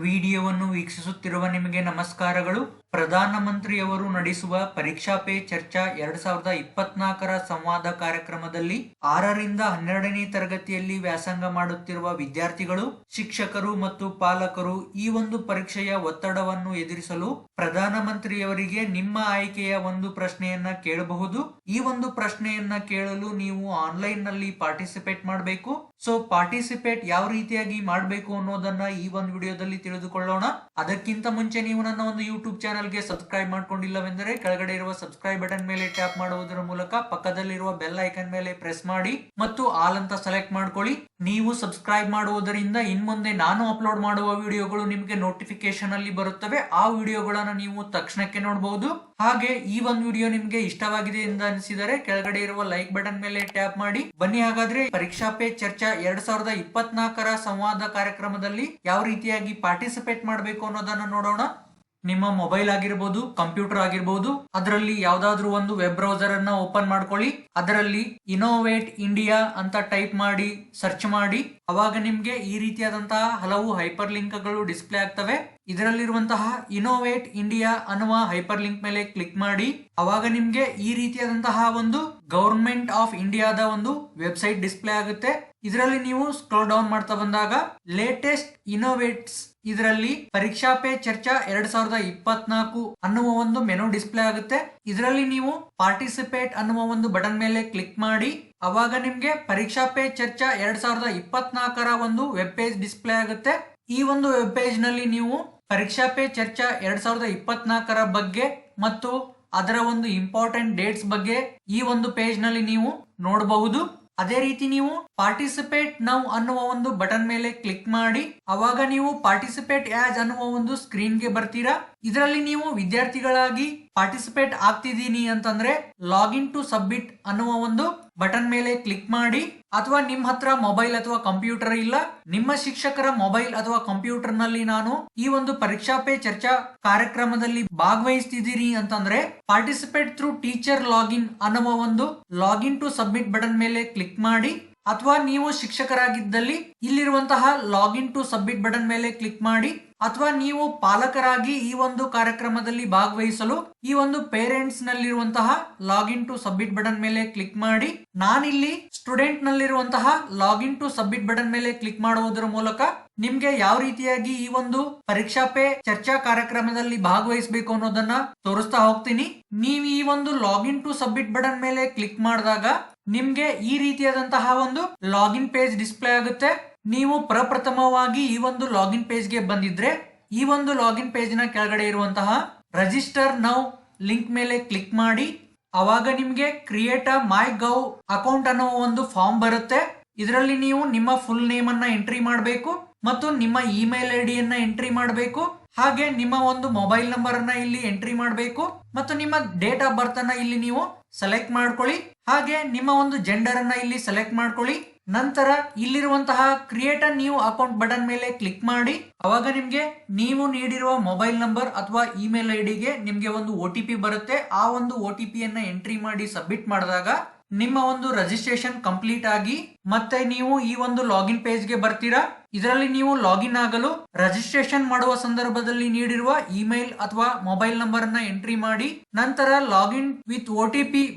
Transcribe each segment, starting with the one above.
ವಿಡಿಯೋವನ್ನು ವೀಕ್ಷಿಸುತ್ತಿರುವ ನಿಮಗೆ ನಮಸ್ಕಾರಗಳು. ಪ್ರಧಾನಮಂತ್ರಿಯವರು ನಡೆಸುವ ಪರೀಕ್ಷಾ ಪೇ ಚರ್ಚಾ ಎರಡ್ ಸಾವಿರದ ಇಪ್ಪತ್ನಾಲ್ಕರ ಸಂವಾದ ಕಾರ್ಯಕ್ರಮದಲ್ಲಿ ಆರರಿಂದ ಹನ್ನೆರಡನೇ ತರಗತಿಯಲ್ಲಿ ವ್ಯಾಸಂಗ ಮಾಡುತ್ತಿರುವ ವಿದ್ಯಾರ್ಥಿಗಳು, ಶಿಕ್ಷಕರು ಮತ್ತು ಪಾಲಕರು ಈ ಒಂದು ಪರೀಕ್ಷೆಯ ಒತ್ತಡವನ್ನು ಎದುರಿಸಲು ಪ್ರಧಾನಮಂತ್ರಿಯವರಿಗೆ ನಿಮ್ಮ ಆಯ್ಕೆಯ ಒಂದು ಪ್ರಶ್ನೆಯನ್ನ ಕೇಳಬಹುದು. ಈ ಒಂದು ಪ್ರಶ್ನೆಯನ್ನ ಕೇಳಲು ನೀವು ಆನ್ಲೈನ್ನಲ್ಲಿ ಪಾರ್ಟಿಸಿಪೇಟ್ ಮಾಡಬೇಕು. ಸೊ, ಪಾರ್ಟಿಸಿಪೇಟ್ ಯಾವ ರೀತಿಯಾಗಿ ಮಾಡಬೇಕು ಅನ್ನೋದನ್ನ ಈ ಒಂದು ವಿಡಿಯೋದಲ್ಲಿ ತಿಳಿದುಕೊಳ್ಳೋಣ. ಅದಕ್ಕಿಂತ ಮುಂಚೆ ನೀವು ನನ್ನ ಒಂದು ಯೂಟ್ಯೂಬ್ ಚಾನಲ್ಗೆ ಸಬ್ಸ್ಕ್ರೈಬ್ ಮಾಡ್ಕೊಂಡಿಲ್ಲವೆಂದರೆ ಕೆಳಗಡೆ ಇರುವ ಸಬ್ಸ್ಕ್ರೈಬ್ ಬಟನ್ ಮೇಲೆ ಟ್ಯಾಪ್ ಮಾಡುವುದರ ಮೂಲಕ ಪಕ್ಕದಲ್ಲಿರುವ ಬೆಲ್ ಐಕನ್ ಮೇಲೆ ಪ್ರೆಸ್ ಮಾಡಿ ಮತ್ತು ಆಲ್ ಅಂತ ಸೆಲೆಕ್ಟ್ ಮಾಡ್ಕೊಳ್ಳಿ. ನೀವು ಸಬ್ಸ್ಕ್ರೈಬ್ ಮಾಡುವುದರಿಂದ ಇನ್ಮುಂದೆ ನಾನು ಅಪ್ಲೋಡ್ ಮಾಡುವ ವಿಡಿಯೋಗಳು ನಿಮಗೆ ನೋಟಿಫಿಕೇಶನ್ ಅಲ್ಲಿ ಬರುತ್ತವೆ. ಆ ವಿಡಿಯೋಗಳನ್ನು ನೀವು ತಕ್ಷಣಕ್ಕೆ ನೋಡಬಹುದು ಹಾಗೆ ಈ ಒಂದು ವಿಡಿಯೋ ನಿಮಗೆ ಇಷ್ಟವಾಗಿದೆ ಎಂದು ಅನಿಸಿದರೆ ಕೆಳಗಡೆ ಇರುವ ಲೈಕ್ ಬಟನ್ ಮೇಲೆ ಟ್ಯಾಪ್ ಮಾಡಿ. ಬನ್ನಿ ಹಾಗಾದ್ರೆ ಪರೀಕ್ಷಾ ಪೇ ಚರ್ಚಾ ಎರಡ್ ಸಾವಿರದ ಇಪ್ಪತ್ನಾಲ್ಕರ ಸಂವಾದ ಕಾರ್ಯಕ್ರಮದಲ್ಲಿ ಯಾವ ರೀತಿಯಾಗಿ ಪಾರ್ಟಿಸಿಪೇಟ್ ಮಾಡಬೇಕು ಅನ್ನೋದನ್ನ ನೋಡೋಣ. ನಿಮ್ಮ ಮೊಬೈಲ್ ಆಗಿರ್ಬೋದು ಕಂಪ್ಯೂಟರ್ ಆಗಿರ್ಬೋದು, ಅದರಲ್ಲಿ ಯಾವ್ದಾದ್ರು ಒಂದು ವೆಬ್ ಬ್ರೌಸರ್ ಅನ್ನ ಓಪನ್ ಮಾಡ್ಕೊಳ್ಳಿ. ಅದರಲ್ಲಿ ಇನೋವೇಟ್ ಇಂಡಿಯಾ ಅಂತ ಟೈಪ್ ಮಾಡಿ ಸರ್ಚ್ ಮಾಡಿ. ಅವಾಗ ನಿಮ್ಗೆ ಈ ರೀತಿಯಾದಂತಹ ಹಲವು ಹೈಪರ್ ಲಿಂಕ್ಗಳು ಡಿಸ್ಪ್ಲೇ ಆಗ್ತವೆ. ಇದರಲ್ಲಿರುವಂತಹ ಇನೋವೇಟ್ ಇಂಡಿಯಾ ಅನ್ನುವ ಹೈಪರ್ ಲಿಂಕ್ ಮೇಲೆ ಕ್ಲಿಕ್ ಮಾಡಿ. ಅವಾಗ ನಿಮ್ಗೆ ಈ ರೀತಿಯಾದಂತಹ ಒಂದು ಗವರ್ಮೆಂಟ್ ಆಫ್ ಇಂಡಿಯಾದ ಒಂದು ವೆಬ್ಸೈಟ್ ಡಿಸ್ಪ್ಲೇ ಆಗುತ್ತೆ. ಇದರಲ್ಲಿ ನೀವು ಸ್ಕ್ರೋಲ್ ಡೌನ್ ಮಾಡ್ತಾ ಬಂದಾಗ ಲೇಟೆಸ್ಟ್ ಇನೋವೇಟ್ಸ್ ಇದರಲ್ಲಿ ಪರೀಕ್ಷಾ ಪೇ ಚರ್ಚಾ ಎರಡ್ ಸಾವಿರದ ಇಪ್ಪತ್ನಾಲ್ಕು ಅನ್ನುವ ಒಂದು ಮೆನು ಡಿಸ್ಪ್ಲೇ ಆಗುತ್ತೆ. ಇದರಲ್ಲಿ ನೀವು ಪಾರ್ಟಿಸಿಪೇಟ್ ಅನ್ನುವ ಒಂದು ಬಟನ್ ಮೇಲೆ ಕ್ಲಿಕ್ ಮಾಡಿ, ಅವಾಗ ನಿಮ್ಗೆ ಪರೀಕ್ಷಾ ಪೇ ಚರ್ಚಾ ಎರಡ್ ಸಾವಿರದ ಇಪ್ಪತ್ನಾಲ್ಕರ ಒಂದು ವೆಬ್ ಪೇಜ್ ಡಿಸ್ಪ್ಲೇ ಆಗುತ್ತೆ. ಈ ಒಂದು ವೆಬ್ ಪೇಜ್ನಲ್ಲಿ ನೀವು ಪರೀಕ್ಷಾ ಪೇ ಚರ್ಚಾ ಎರಡ್ ಸಾವಿರದ ಇಪ್ಪತ್ನಾಲ್ಕರ ಬಗ್ಗೆ ಮತ್ತು ಅದರ ಒಂದು ಇಂಪಾರ್ಟೆಂಟ್ ಡೇಟ್ಸ್ ಬಗ್ಗೆ ಈ ಒಂದು ಪೇಜ್ನಲ್ಲಿ ನೀವು ನೋಡಬಹುದು. ಅದೇ ರೀತಿ ನೀವು ಪಾರ್ಟಿಸಿಪೇಟ್ ನೌ ಅನ್ನುವ ಒಂದು ಬಟನ್ ಮೇಲೆ ಕ್ಲಿಕ್ ಮಾಡಿ, ಅವಾಗ ನೀವು ಪಾರ್ಟಿಸಿಪೇಟ್ ಆಸ್ ಅನ್ನುವ ಒಂದು ಸ್ಕ್ರೀನ್ಗೆ ಬರ್ತೀರಾ. ಇದರಲ್ಲಿ ನೀವು ವಿದ್ಯಾರ್ಥಿಗಳಾಗಿ ಪಾರ್ಟಿಸಿಪೇಟ್ ಆಗ್ತಿದ್ದೀನಿ ಅಂತಂದ್ರೆ ಲಾಗಿನ್ ಟು ಸಬ್ಮಿಟ್ ಅನ್ನುವ ಒಂದು ಬಟನ್ ಮೇಲೆ ಕ್ಲಿಕ್ ಮಾಡಿ ಅಥವಾ ನಿಮ್ಮ ಹತ್ರ ಮೊಬೈಲ್ ಅಥವಾ ಕಂಪ್ಯೂಟರ್ ಇಲ್ಲ, ನಿಮ್ಮ ಶಿಕ್ಷಕರ ಮೊಬೈಲ್ ಅಥವಾ ಕಂಪ್ಯೂಟರ್ನಲ್ಲಿ ನಾನು ಈ ಒಂದು ಪರೀಕ್ಷಾ ಪೇ ಚರ್ಚಾ ಕಾರ್ಯಕ್ರಮದಲ್ಲಿ ಭಾಗವಹಿಸ್ತಿದ್ದೀರಿ ಅಂತಂದ್ರೆ ಪಾರ್ಟಿಸಿಪೇಟ್ ಥ್ರೂ ಟೀಚರ್ ಲಾಗಿನ್ ಅನ್ನುವ ಒಂದು ಲಾಗಿನ್ ಟು ಸಬ್ಮಿಟ್ ಬಟನ್ ಮೇಲೆ ಕ್ಲಿಕ್ ಮಾಡಿ, ಅಥವಾ ನೀವು ಶಿಕ್ಷಕರಾಗಿದ್ದಲ್ಲಿ ಇಲ್ಲಿರುವಂತಹ ಲಾಗಿನ್ ಟು ಸಬ್ಮಿಟ್ ಬಟನ್ ಮೇಲೆ ಕ್ಲಿಕ್ ಮಾಡಿ ಅಥವಾ ನೀವು ಪಾಲಕರಾಗಿ ಈ ಒಂದು ಕಾರ್ಯಕ್ರಮದಲ್ಲಿ ಭಾಗವಹಿಸಲು ಈ ಒಂದು ಪೇರೆಂಟ್ಸ್ ನಲ್ಲಿರುವಂತಹ ಲಾಗಿನ್ ಟು ಸಬ್ಮಿಟ್ ಬಟನ್ ಮೇಲೆ ಕ್ಲಿಕ್ ಮಾಡಿ. ನಾನಿಲ್ಲಿ ಸ್ಟೂಡೆಂಟ್ ನಲ್ಲಿರುವಂತಹ ಲಾಗಿನ್ ಟು ಸಬ್ಮಿಟ್ ಬಟನ್ ಮೇಲೆ ಕ್ಲಿಕ್ ಮಾಡುವುದರ ಮೂಲಕ ನಿಮ್ಗೆ ಯಾವ ರೀತಿಯಾಗಿ ಈ ಒಂದು ಪರೀಕ್ಷಾ ಪೇ ಚರ್ಚಾ ಕಾರ್ಯಕ್ರಮದಲ್ಲಿ ಭಾಗವಹಿಸಬೇಕು ಅನ್ನೋದನ್ನ ತೋರಿಸ್ತಾ ಹೋಗ್ತೀನಿ. ನೀವು ಈ ಒಂದು ಲಾಗಿನ್ ಟು ಸಬ್ಮಿಟ್ ಬಟನ್ ಮೇಲೆ ಕ್ಲಿಕ್ ಮಾಡಿದಾಗ ನಿಮ್ಗೆ ಈ ರೀತಿಯಾದಂತಹ ಒಂದು ಲಾಗಿನ್ ಪೇಜ್ ಡಿಸ್ಪ್ಲೇ ಆಗುತ್ತೆ. ನೀವು ಪ್ರಪ್ರಥಮವಾಗಿ ಈ ಒಂದು ಲಾಗಿನ್ ಪೇಜ್ಗೆ ಬಂದಿದ್ರೆ, ಈ ಒಂದು ಲಾಗಿನ್ ಪೇಜ್ನ ಕೆಳಗಡೆ ಇರುವಂತಹ ರಿಜಿಸ್ಟರ್ ನೌ ಲಿಂಕ್ ಮೇಲೆ ಕ್ಲಿಕ್ ಮಾಡಿ. ಅವಾಗ ನಿಮ್ಗೆ create a my gov account ಅನ್ನೋ ಒಂದು ಫಾರ್ಮ್ ಬರುತ್ತೆ. ಇದರಲ್ಲಿ ನೀವು ನಿಮ್ಮ ಫುಲ್ ನೇಮ್ ಅನ್ನ ಎಂಟ್ರಿ ಮಾಡಬೇಕು ಮತ್ತು ನಿಮ್ಮ ಇಮೇಲ್ ಐ ಡಿಯನ್ನ ಎಂಟ್ರಿ ಮಾಡಬೇಕು. ಹಾಗೆ ನಿಮ್ಮ ಒಂದು ಮೊಬೈಲ್ ನಂಬರ್ ಅನ್ನ ಇಲ್ಲಿ ಎಂಟ್ರಿ ಮಾಡಬೇಕು ಮತ್ತು ನಿಮ್ಮ ಡೇಟ್ ಆಫ್ ಬರ್ತ್ ಅನ್ನ ಇಲ್ಲಿ ನೀವು ಸೆಲೆಕ್ಟ್ ಮಾಡ್ಕೊಳ್ಳಿ. ಹಾಗೆ ನಿಮ್ಮ ಒಂದು ಜೆಂಡರ್ ಅನ್ನ ಇಲ್ಲಿ ಸೆಲೆಕ್ಟ್ ಮಾಡ್ಕೊಳ್ಳಿ. ನಂತರ ಇಲ್ಲಿರುವಂತಹ create a new account button ಮೇಲೆ ಕ್ಲಿಕ್ ಮಾಡಿ, ಅವಾಗ ನಿಮ್ಗೆ ನೀವು ನೀಡಿರುವ ಮೊಬೈಲ್ ನಂಬರ್ ಅಥವಾ ಇಮೇಲ್ ಐ ಡಿಗೆ ನಿಮ್ಗೆ ಒಂದು ಒ ಟಿ ಪಿ ಬರುತ್ತೆ. ಆ ಒಂದು ಒ ಟಿ ಪಿಯನ್ನು ಎಂಟ್ರಿ ಮಾಡಿ ಸಬ್ಮಿಟ್ ಮಾಡಿದಾಗ ನಿಮ್ಮ ಒಂದು ರಿಜಿಸ್ಟ್ರೇಷನ್ ಕಂಪ್ಲೀಟ್ ಆಗಿ ಮತ್ತೆ ನೀವು ಈ ಒಂದು ಲಾಗಿನ್ ಪೇಜ್ಗೆ ಬರ್ತೀರಾ? ಇದರಲ್ಲಿ ನೀವು ಲಾಗಿನ್ ಆಗಲು ರಿಜಿಸ್ಟ್ರೇಷನ್ ಮಾಡುವ ಸಂದರ್ಭದಲ್ಲಿ ನೀಡಿರುವ ಇಮೇಲ್ ಅಥವಾ ಮೊಬೈಲ್ ನಂಬರ್ ಅನ್ನ ಎಂಟ್ರಿ ಮಾಡಿ, ನಂತರ ಲಾಗಿನ್ ವಿತ್ ಒ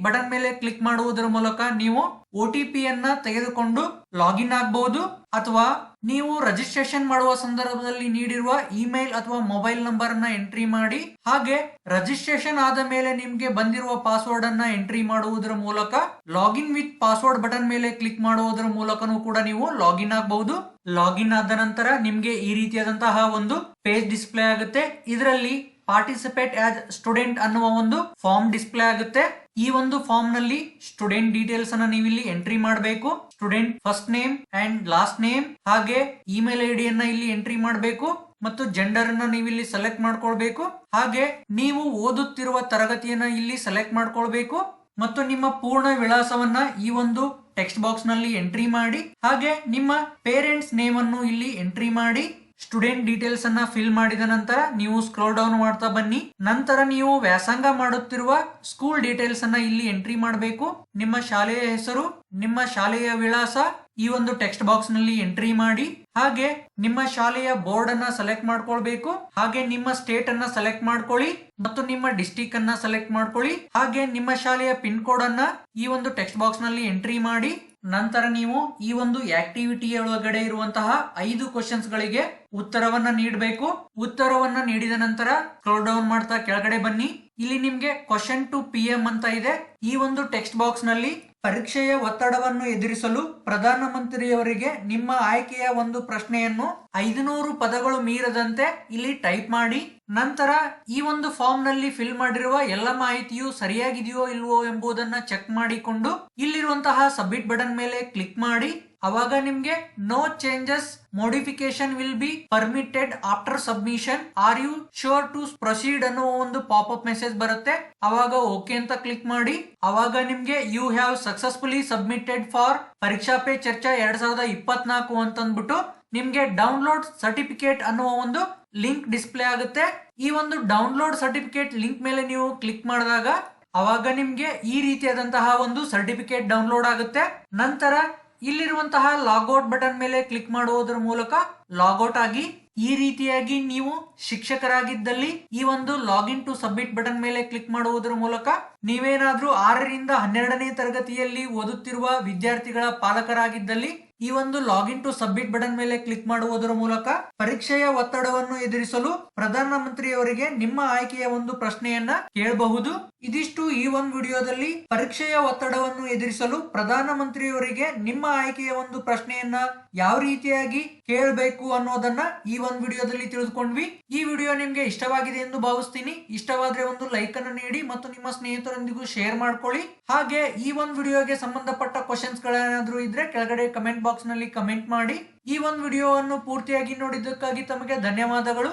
ಬಟನ್ ಮೇಲೆ ಕ್ಲಿಕ್ ಮಾಡುವುದರ ಮೂಲಕ ನೀವು ಒ ಟಿ ಪಿ ಅನ್ನ ತೆಗೆದುಕೊಂಡು ಲಾಗಿನ್ ಆಗಬಹುದು ಅಥವಾ ನೀವು ರಿಜಿಸ್ಟ್ರೇಷನ್ ಮಾಡುವ ಸಂದರ್ಭದಲ್ಲಿ ನೀಡಿರುವ ಇಮೇಲ್ ಅಥವಾ ಮೊಬೈಲ್ ನಂಬರ್ ಅನ್ನ ಎಂಟ್ರಿ ಮಾಡಿ, ಹಾಗೆ ರಿಜಿಸ್ಟ್ರೇಷನ್ ಆದ ಮೇಲೆ ನಿಮಗೆ ಬಂದಿರುವ ಪಾಸ್ವರ್ಡ್ ಅನ್ನ ಎಂಟ್ರಿ ಮಾಡುವುದರ ಮೂಲಕ ಲಾಗಿನ್ ವಿತ್ ಪಾಸ್ವರ್ಡ್ ಬಟನ್ ಮೇಲೆ ಕ್ಲಿಕ್ ಮಾಡುವುದರ ಮೂಲಕನೂ ಕೂಡ ನೀವು ಲಾಗಿನ್ ಆಗಬಹುದು. ಲಾಗಿನ್ ಆದ ನಂತರ ನಿಮಗೆ ಈ ರೀತಿಯಾದಂತಹ ಒಂದು ಪೇಜ್ ಡಿಸ್ಪ್ಲೇ ಆಗುತ್ತೆ. ಇದರಲ್ಲಿ ಪಾರ್ಟಿಸಿಪೇಟ್ ಆಸ್ ಸ್ಟೂಡೆಂಟ್ ಅನ್ನುವ ಒಂದು ಫಾರ್ಮ್ ಡಿಸ್ಪ್ಲೇ ಆಗುತ್ತೆ. ಈ ಒಂದು ಫಾರ್ಮ್ನಲ್ಲಿ ಸ್ಟೂಡೆಂಟ್ ಡೀಟೇಲ್ಸ್ ಅನ್ನ ನೀವು ಇಲ್ಲಿ ಎಂಟ್ರಿ ಮಾಡಬೇಕು. Student first name and last name ಹಾಗೆ ಇಮೇಲ್ ಐ ಡಿಯನ್ನ ಇಲ್ಲಿ ಎಂಟ್ರಿ ಮಾಡಬೇಕು ಮತ್ತು ಜೆಂಡರ್ ಅನ್ನ ನೀವು ಇಲ್ಲಿ ಸೆಲೆಕ್ಟ್ ಮಾಡ್ಕೊಳ್ಬೇಕು. ಹಾಗೆ ನೀವು ಓದುತ್ತಿರುವ ತರಗತಿಯನ್ನ ಇಲ್ಲಿ ಸೆಲೆಕ್ಟ್ ಮಾಡ್ಕೊಳ್ಬೇಕು. ಮತ್ತು ನಿಮ್ಮ ಪೂರ್ಣ ವಿಳಾಸವನ್ನ ಈ ಒಂದು ಟೆಕ್ಸ್ಟ್ ಬಾಕ್ಸ್ನಲ್ಲಿ ಎಂಟ್ರಿ ಮಾಡಿ, ಹಾಗೆ ನಿಮ್ಮ ಪೇರೆಂಟ್ಸ್ ನೇಮ್ ಅನ್ನು ಇಲ್ಲಿ ಎಂಟ್ರಿ ಮಾಡಿ ಸ್ಟೂಡೆಂಟ್ ಡೀಟೇಲ್ಸ್ ಅನ್ನ ಫಿಲ್ ಮಾಡಿದ ನಂತರ ನೀವು ಸ್ಕ್ರೋಲ್ ಡೌನ್ ಮಾಡ್ತಾ ಬನ್ನಿ. ನಂತರ ನೀವು ವ್ಯಾಸಂಗ ಮಾಡುತ್ತಿರುವ ಸ್ಕೂಲ್ ಡೀಟೇಲ್ಸ್ ಅನ್ನ ಇಲ್ಲಿ ಎಂಟ್ರಿ ಮಾಡಬೇಕು. ನಿಮ್ಮ ಶಾಲೆಯ ಹೆಸರು, ನಿಮ್ಮ ಶಾಲೆಯ ವಿಳಾಸ ಈ ಒಂದು ಟೆಕ್ಸ್ಟ್ ಬಾಕ್ಸ್ನಲ್ಲಿ ಎಂಟ್ರಿ ಮಾಡಿ, ಹಾಗೆ ನಿಮ್ಮ ಶಾಲೆಯ ಬೋರ್ಡ್ ಅನ್ನ ಸೆಲೆಕ್ಟ್ ಮಾಡ್ಕೊಳ್ಬೇಕು, ಹಾಗೆ ನಿಮ್ಮ ಸ್ಟೇಟ್ ಅನ್ನ ಸೆಲೆಕ್ಟ್ ಮಾಡ್ಕೊಳ್ಳಿ ಮತ್ತು ನಿಮ್ಮ ಡಿಸ್ಟಿಕ್ ಅನ್ನ ಸೆಲೆಕ್ಟ್ ಮಾಡ್ಕೊಳ್ಳಿ, ಹಾಗೆ ನಿಮ್ಮ ಶಾಲೆಯ ಪಿನ್ ಕೋಡ್ ಅನ್ನ ಈ ಒಂದು ಟೆಕ್ಸ್ಟ್ ಬಾಕ್ಸ್ನಲ್ಲಿ ಎಂಟ್ರಿ ಮಾಡಿ, ನಂತರ ನೀವು ಈ ಒಂದು ಆಕ್ಟಿವಿಟಿ ಒಳಗಡೆ ಇರುವಂತಹ ಐದು ಕ್ವಶನ್ಸ್ ಗಳಿಗೆ ಉತ್ತರವನ್ನ ನೀಡಬೇಕು. ಉತ್ತರವನ್ನ ನೀಡಿದ ನಂತರ ಸ್ಕ್ರೋಲ್ ಡೌನ್ ಮಾಡ್ತಾ ಕೆಳಗಡೆ ಬನ್ನಿ. ಇಲ್ಲಿ ನಿಮ್ಗೆ ಕ್ವಶನ್ ಟು ಪಿ ಅಂತ ಇದೆ. ಈ ಒಂದು ಟೆಕ್ಸ್ಟ್ ಬಾಕ್ಸ್ನಲ್ಲಿ ಪರೀಕ್ಷೆಯ ಒತ್ತಡವನ್ನು ಎದುರಿಸಲು ಪ್ರಧಾನಮಂತ್ರಿಯವರಿಗೆ ನಿಮ್ಮ ಆಯ್ಕೆಯ ಒಂದು ಪ್ರಶ್ನೆಯನ್ನು ಐದುನೂರು ಪದಗಳು ಮೀರದಂತೆ ಇಲ್ಲಿ ಟೈಪ್ ಮಾಡಿ. ನಂತರ ಈ ಒಂದು ಫಾರ್ಮ್ನಲ್ಲಿ ಫಿಲ್ ಮಾಡಿರುವ ಎಲ್ಲ ಮಾಹಿತಿಯು ಸರಿಯಾಗಿದೆಯೋ ಇಲ್ವೋ ಎಂಬುದನ್ನ ಚೆಕ್ ಮಾಡಿಕೊಂಡು ಇಲ್ಲಿರುವಂತಹ ಸಬ್ಮಿಟ್ ಬಟನ್ ಮೇಲೆ ಕ್ಲಿಕ್ ಮಾಡಿ. ಅವಾಗ ನಿಮ್ಗೆ no changes modification will be permitted after submission are you sure to proceed ಅನ್ನೋ ಒಂದು ಪಾಪ್ ಅಪ್ ಮೆಸೇಜ್ ಬರುತ್ತೆ. ಅವಾಗ ಓಕೆ ಅಂತ ಕ್ಲಿಕ್ ಮಾಡಿ. ಅವಾಗ ನಿಮ್ಗೆ you have successfully submitted for Pariksha Pe Charcha ಎರಡ್ ಸಾವಿರದ ಇಪ್ಪತ್ನಾಲ್ಕು ಅಂತಂದ್ಬಿಟ್ಟು ನಿಮ್ಗೆ ಡೌನ್ಲೋಡ್ ಸರ್ಟಿಫಿಕೇಟ್ ಅನ್ನುವ ಒಂದು ಲಿಂಕ್ ಡಿಸ್ಪ್ಲೇ ಆಗುತ್ತೆ. ಈ ಒಂದು ಡೌನ್ಲೋಡ್ ಸರ್ಟಿಫಿಕೇಟ್ ಲಿಂಕ್ ಮೇಲೆ ನೀವು ಕ್ಲಿಕ್ ಮಾಡಿದಾಗ ಅವಾಗ ನಿಮ್ಗೆ ಈ ರೀತಿಯಾದಂತಹ ಒಂದು ಸರ್ಟಿಫಿಕೇಟ್ ಡೌನ್ಲೋಡ್ ಆಗುತ್ತೆ. ನಂತರ ಇಲ್ಲಿರುವಂತಹ ಲಾಗೌಟ್ ಬಟನ್ ಮೇಲೆ ಕ್ಲಿಕ್ ಮಾಡುವುದರ ಮೂಲಕ ಲಾಗೌಟ್ ಆಗಿ ಈ ರೀತಿಯಾಗಿ ನೀವು ಶಿಕ್ಷಕರಾಗಿದ್ದಲ್ಲಿ ಈ ಒಂದು ಲಾಗಿನ್ ಟು ಸಬ್ಮಿಟ್ ಬಟನ್ ಮೇಲೆ ಕ್ಲಿಕ್ ಮಾಡುವುದರ ಮೂಲಕ ನೀವೇನಾದ್ರೂ ಆರರಿಂದ ಹನ್ನೆರಡನೇ ತರಗತಿಯಲ್ಲಿ ಓದುತ್ತಿರುವ ವಿದ್ಯಾರ್ಥಿಗಳ ಪಾಲಕರಾಗಿದ್ದಲ್ಲಿ ಈ ಒಂದು ಲಾಗಿನ್ ಟು ಸಬ್ಮಿಟ್ ಬಟನ್ ಮೇಲೆ ಕ್ಲಿಕ್ ಮಾಡುವುದರ ಮೂಲಕ ಪರೀಕ್ಷೆಯ ಒತ್ತಡವನ್ನು ಎದುರಿಸಲು ಪ್ರಧಾನಮಂತ್ರಿಯವರಿಗೆ ನಿಮ್ಮ ಆಯ್ಕೆಯ ಒಂದು ಪ್ರಶ್ನೆಯನ್ನ ಕೇಳಬಹುದು. ಇದಿಷ್ಟು ಈ ಒಂದು ವಿಡಿಯೋದಲ್ಲಿ ಪರೀಕ್ಷೆಯ ಒತ್ತಡವನ್ನು ಎದುರಿಸಲು ಪ್ರಧಾನಮಂತ್ರಿಯವರಿಗೆ ನಿಮ್ಮ ಆಯ್ಕೆಯ ಒಂದು ಪ್ರಶ್ನೆಯನ್ನ ಯಾವ ರೀತಿಯಾಗಿ ಕೇಳಬೇಕು ಅನ್ನೋದನ್ನ ಈ ಒಂದು ವಿಡಿಯೋದಲ್ಲಿ ತಿಳಿದುಕೊಂಡ್ವಿ. ಈ ವಿಡಿಯೋ ನಿಮ್ಗೆ ಇಷ್ಟವಾಗಿದೆ ಎಂದು ಭಾವಿಸ್ತೀನಿ. ಇಷ್ಟವಾದ್ರೆ ಒಂದು ಲೈಕ್ ಅನ್ನು ನೀಡಿ ಮತ್ತು ನಿಮ್ಮ ಸ್ನೇಹಿತರೊಂದಿಗೂ ಶೇರ್ ಮಾಡ್ಕೊಳ್ಳಿ. ಹಾಗೆ ಈ ಒಂದು ವಿಡಿಯೋಗೆ ಸಂಬಂಧಪಟ್ಟ ಕ್ವಶನ್ಸ್ ಗಳೇನಾದ್ರೂ ಇದ್ರೆ ಕೆಳಗಡೆ ಕಮೆಂಟ್ ಬಾಕ್ಸ್ನಲ್ಲಿ ಕಮೆಂಟ್ ಮಾಡಿ ಈ ಒಂದು ವಿಡಿಯೋವನ್ನು ಪೂರ್ತಿಯಾಗಿ ನೋಡಿದ್ದಕ್ಕಾಗಿ ತಮಗೆ ಧನ್ಯವಾದಗಳು.